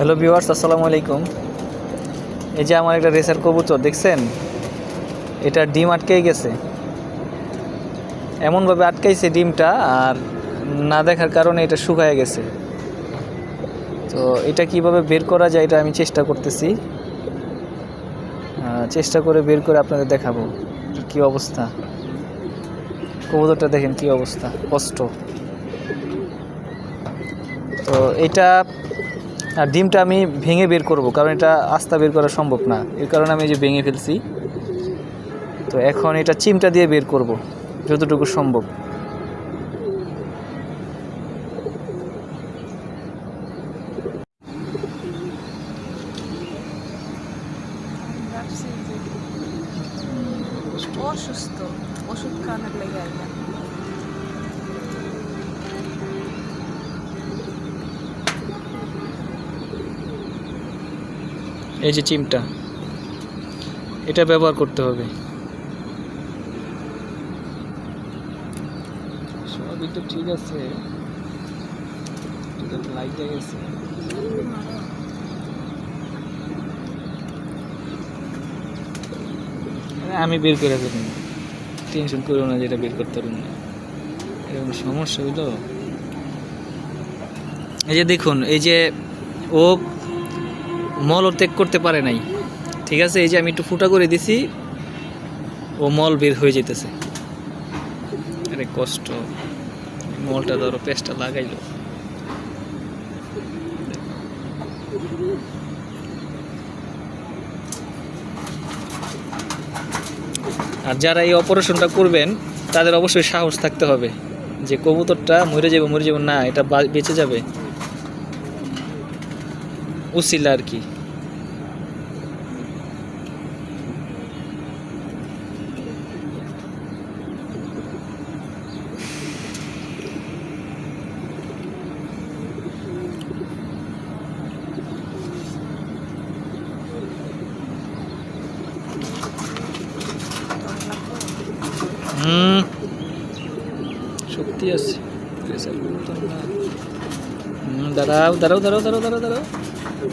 Hello viewers, আসসালামু আলাইকুম। এই যে আমার একটা রেসার কবুতর, দেখছেন? এটা ডিম আটকেই গেছে। এমনভাবে আটকাইছে ডিমটা আর না দেখার কারণে এটা শুকায় গেছে। তো এটা কীভাবে বের করা যায় এটা আমি চেষ্টা করতেছি। চেষ্টা করে বের করে আপনাদের দেখাবো কি অবস্থা। কবুতরটা দেখেন কি অবস্থা, কষ্ট। তো এটা আর ডিমটা আমি ভেঙে বের করব, কারণ এটা আস্তা বের করা সম্ভব না। এর কারণে আমি যে ভেঙে ফেলছি। তো এখন এটা চিমটা দিয়ে বের করব, যতটুকু সম্ভব। এই যে চিমটা এটা ব্যবহার করতে হবে। সবই তো ঠিক আছে। লাইট গেছে। আমি বের করে ফেলুন টেনশন করো না যেটা বের করতে পারুন না। এরকম সমস্যা হইল। এই যে দেখুন এই যে ও মল ও ত্যাগ করতে পারে নাই। ঠিক আছে, এই যে আমি একটু ফুটা করে দিছি, ও মল বের হয়ে যেতেছে আরে কষ্ট, মলটা ধরো পেস্টটা লাগাইলো। আর যারা এই অপারেশনটা করবেন, তাদের অবশ্যই সাহস থাকতে হবে যে কবুতরটা মরে যাবে মরে যাবে না, এটা বেঁচে যাবে। উসিলা আর কি। সত্যি আছে। দাঁড়াও দাঁড়াও দাঁড়াও দাঁড়াও দাঁড়াও দাঁড়াও। এই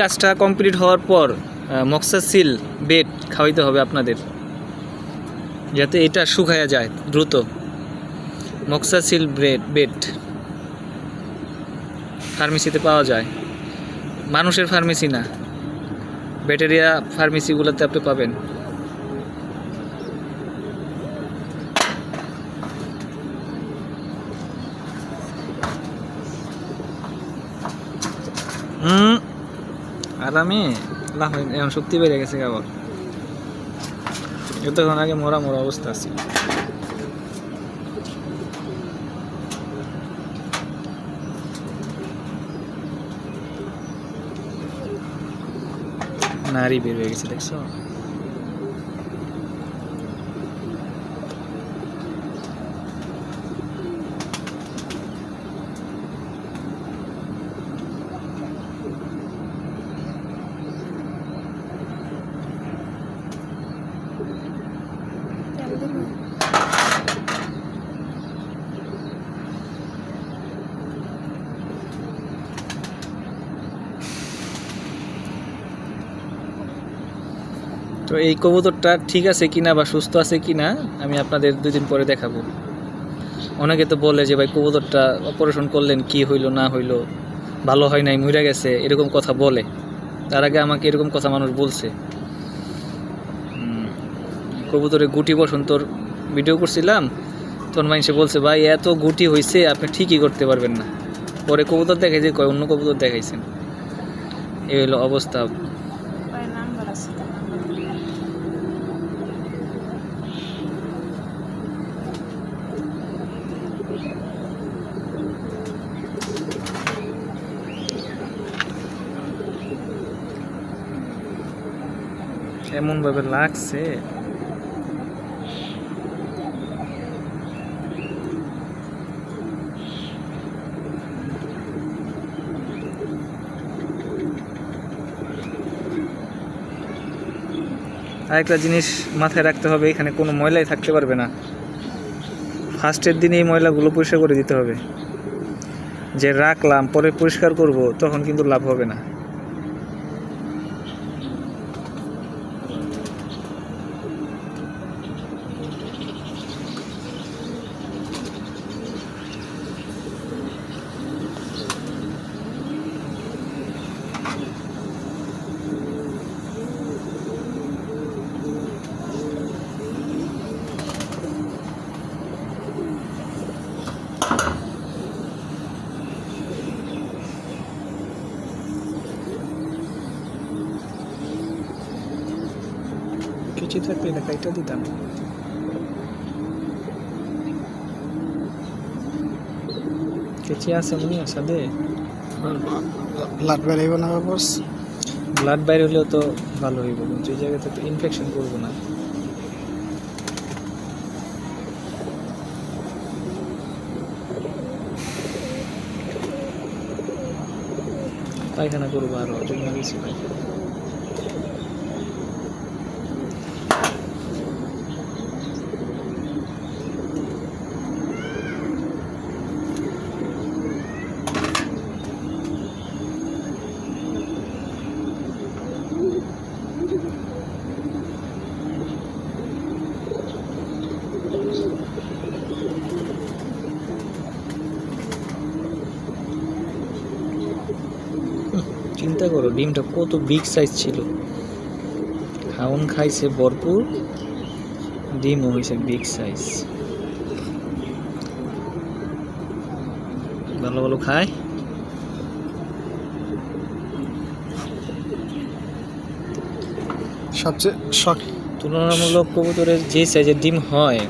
কাজটা কমপ্লিট হওয়ার পর মক্সাসিল বেড খাওয়াইতে হবে আপনাদের, যাতে এটা শুকায়া যায় দ্রুত। মক্সাসিল ব্রেড বেড। ফার্মেসিতে পাওয়া যায়। মানুষের ফার্মেসি না। ব্যাটেরিয়া ফার্মেসিগুলোতে আপনি পাবেন। হুম। আর আমি লাভ এখন সত্যি বেড়ে গেছে আবার এতক্ষণ আগে মরা মরা অবস্থা আছে। নারী বের হয়ে গেছে দেখছ? তো এই কবুতরটা ঠিক আছে কিনা বা সুস্থ আছে কিনা, আমি আপনাদের দুদিন পরে দেখাবো। অনেকে তো বলে যে, ভাই, কবুতরটা অপারেশন করলেন, কি হইল, না হইল? ভালো হয় নাই মরে গেছে, এরকম কথা বলে। তার আগে আমাকে এরকম কথা মানুষ বলছে। কবুতরে গুটি বসন্তর ভিডিও করছিলাম। তখন মানুষে বলছে, ভাই, এত গুটি হয়েছে আপনি ঠিকই করতে পারবেন না। পরে কবুতর দেখাইছে কয়, অন্য কবুতর দেখাইছেন। এই হলো অবস্থা। এমনভাবে লাগছে? আরেকটা জিনিস মাথায় রাখতে হবে, এখানে কোনো ময়লাই থাকতে পারবে না। ফার্স্টের দিনে এই ময়লাগুলো পরিষ্কার করে দিতে হবে। যে রাখলাম, পরে পরিষ্কার করব, তখন কিন্তু লাভ হবে না। কিছু থাকলে এটা কাইটা দিতাম কেচি আছে মনে আছে দে ব্লাড বেরাইব না বস ব্লাড বাইরে হলেও তো ভালো হইব কিন্তু এই জায়গাতে তো ইনফেকশন করব না। পায়খানা করব আরও জন্য বেশি পায়খানা। চিন্তা করো ডিমটা কত বিগ সাইজ ছিল। খাউন খাইছে ভরপুর ডিমও হয়েছে বিগ সাইজ ভালো ভালো খায়। সবচেয়ে শখ। তুলনামূলক কবুতরের যে সাইজের ডিম হয়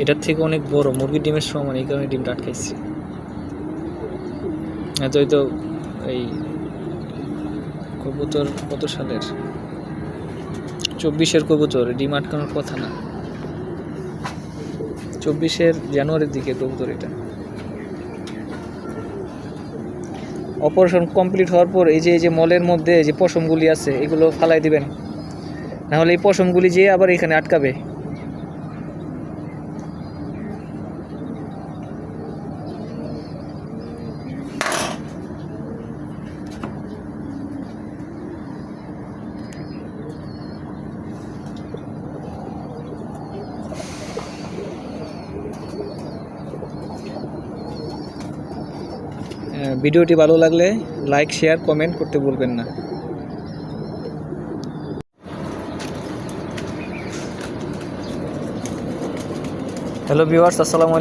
এটার থেকে অনেক বড়। মুরগির ডিমের সমান এই কারণে ডিমটা আটকাইছে। এত তো এই কবুতর কত সালের? চব্বিশের কবুতর, ডিম আটকানোর কথা না। চব্বিশের জানুয়ারির দিকে কবুতর এটা। অপারেশন কমপ্লিট হওয়ার পর এই যে এই যে মলের মধ্যে যে পশমগুলি আছে, এগুলো ফালাই দিবেন। নাহলে এই পশমগুলি যেয়ে আবার এখানে আটকাবে। ভিডিওটি ভালো লাগলে লাইক শেয়ার কমেন্ট করতে ভুলবেন না। হ্যালো ভিউয়ার্স আসসালামু